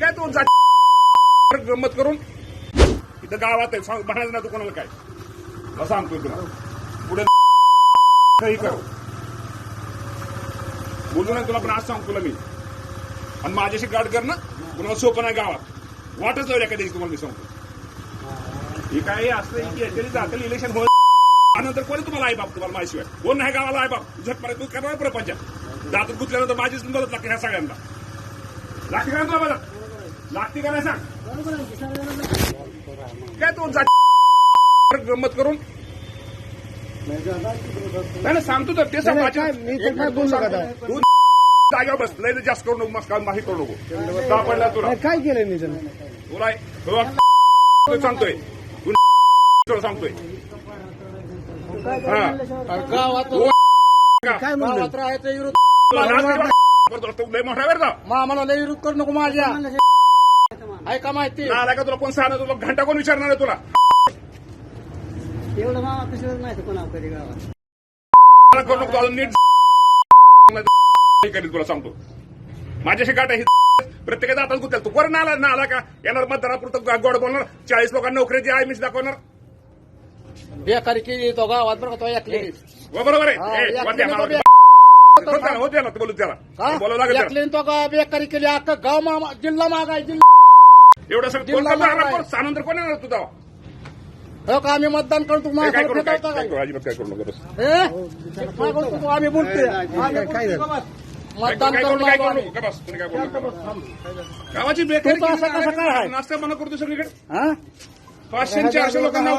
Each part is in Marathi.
काय तो गंमत करून? इथं गावात आहे. सांग म्हणायचं ना तू कोणाला काय? मला सांगतोय तुला. पुढे काही कर. बोलू नाही तुला पण आज सांग तुला मी. आणि माझ्याशी गाड कर ना. कुणाला सोपं नाही गावात. वाटच लावल्या कधी तुम्हाला मी सांगतो. हे काय असलं की याच्याने जातील इलेक्शन होत त्यानंतर कोणी तुम्हाला आई बाप तुम्हाला आहे? कोण नाही गावाला आई बाप? झट मारे तू करणार प्रपंच. दातात गुतल्यानंतर माझीच मदत लागते ह्या सगळ्यांना. लागते का तुला मदत. लागते का नाही सांग? काय तू जा गंमत करून? नाही नाही, सांगतो तर ते सांग? तू जागेवर बस लय जास्त करू नको मस्त माही करू नको. का पडला तुला? काय केलं मी तुला सांगतोय. तुला सांगतोय. हा. लय मोठा वेळ मामाला लय विरोध करू नको माझ्या. ऐका माहिती. आला का तुला कोण सांगणार? तुला घंटा कोण विचारणार आहे तुला? एवढं मामा कसं नाही कोणा कधी गावात. मला करू नको अजून नीट हे करीन तुला सांगतो. माझ्याशी गाठ आहे. प्रत्येकाचा आता गुतेल तू कोण नाला ना आला का? येणार मतदारापुरतं गोड बोलणार. चाळीस लोकांना नोकरीची आहे मिस दाखवणार. बेकारी केली तो गावात बरं का तो हो, बरोबर हा, आहे ए, वाद्या, मला- तो हो त्याला, त्याला बोलू त्याला. बोलावं लागेल त्याला. तो गा बेकारी केली. अख्खा गाव मामा जिल्हा मागाय जिल्हा एवढं सगळं कोण करणार? सानंतर कोण येणार तू तेव्हा? हो का? आम्ही मतदान करू तू ए, काय करू? काय फिरवता काय काय? करू अजिबात काय करू नको बस. ए? काय करतो तू? आम्ही बोलतोय. आम्ही काय मतदान करू? काय नको करू? आम्ही. नको बस तुम्ही काय बोलू. गावाची बेकारी आहे? नाश्ता बंद करतो सगळीकडे. हा? पाचशे चारशे लोकांना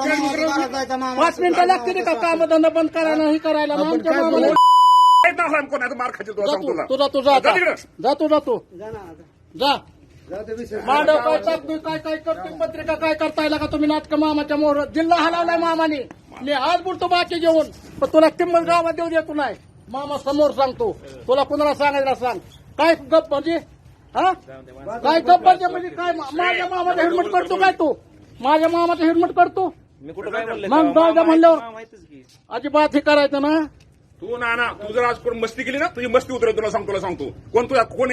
पाच मिनिटं लागते का काम धंदा बंद करायला. हे करायला मार खातील तुला. तुझा तू. जा जा आता. तिकडं. जा तू जा तू. जा. मांडव काय टाकतोय काय काय करतोय? पत्रिका काय करताय? का तुम्ही नाटक मामाच्या मोहर जिल्हा हलवलाय मामाने. मी आज बोलतो बाकी जेवण पण तुला किंमत गावात देऊ देतो नाही. मामा समोर सांगतो. तुला कुणाला सांगायला सांग. काय गप म्हणजे? हा? काय गप म्हणजे म्हणजे काय? माझ्या मामाचा हेल्मेट करतो काय तू? माझ्या मामाचा हेल्मेट करतो? मग जाऊ द्या म्हणल्यावर अजिबात हे करायचं ना? तू ना ना तू जर आज कोण मस्ती केली ना तुझी मस्ती उतरेल तुला सांगतो तुला सांगतो. कोण तुला कोण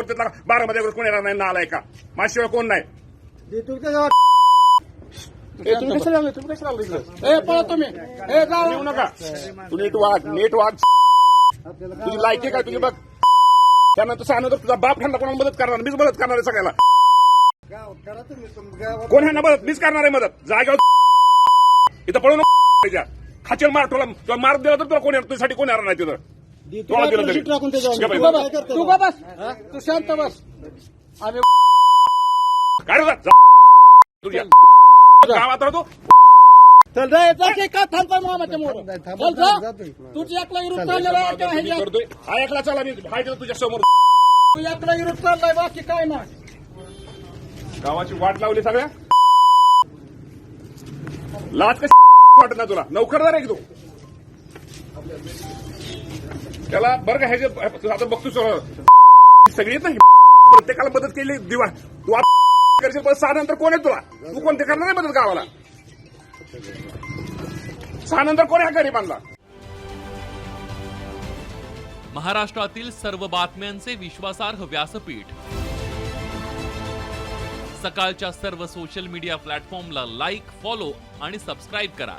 बारा मध्ये कोण येणार नाही? नालाय का? माझ्याशिवाय कोण नाही? तुम्ही कशाला आले? तुम्ही कशाला आले इकडे? ए पळा तुम्ही. ए जाऊ येऊ नका. तू नीट वाग नीट वाग आपल्याला तुझी लायकी काय? तुझी बघ. त्यानंतर सांगतो तुझा बाप ह्यांना कोणाला मदत करणार? मीच मदत करणार आहे सगळ्याला. गाव करा तुम्ही तुम- गावात कोण ह्यांना मदत? मीच करणार आहे मदत. जागेवर इथं पळू नको खाचेल मार तुला मार दिला तर तुला कोण येणार? तुझ्यासाठी कोण येणार नाही तिथं? तरी. टाकून त्याच्यावर. तू बस? तू बस तू शांत बस आम्ही काय रे जा. जा. तुझ्या गावात राहतो चल जा की का थांबताय मामाच्या मोर चल जा. तुझी एकला विरुद्ध मी? करतोय हा एकला चला मी हाय केलं तुझ्या समोर तू एकला विरुद्ध चाललाय बाकी काय नाही गावाची वाट लावली सगळ्या लाज कशी वाटत ना तुला नौकरदार आहे की तू त्याला बरं का ह्याचे आता बघतो सगळी. येत नाही प्रत्येकाला मदत केली दिवा. तू करशील पण सहा नंतर कोण आहे तुला? तू कोणते करणार नाही मदत गावाला? सहा नंतर कोण आहे हा गरीबांना? महाराष्ट्रातील सर्व बातम्यांचे विश्वासार्ह व्यासपीठ. सकाळच्या सर्व सोशल मीडिया प्लॅटफॉर्मला लाईक फॉलो आणि सबस्क्राईब करा.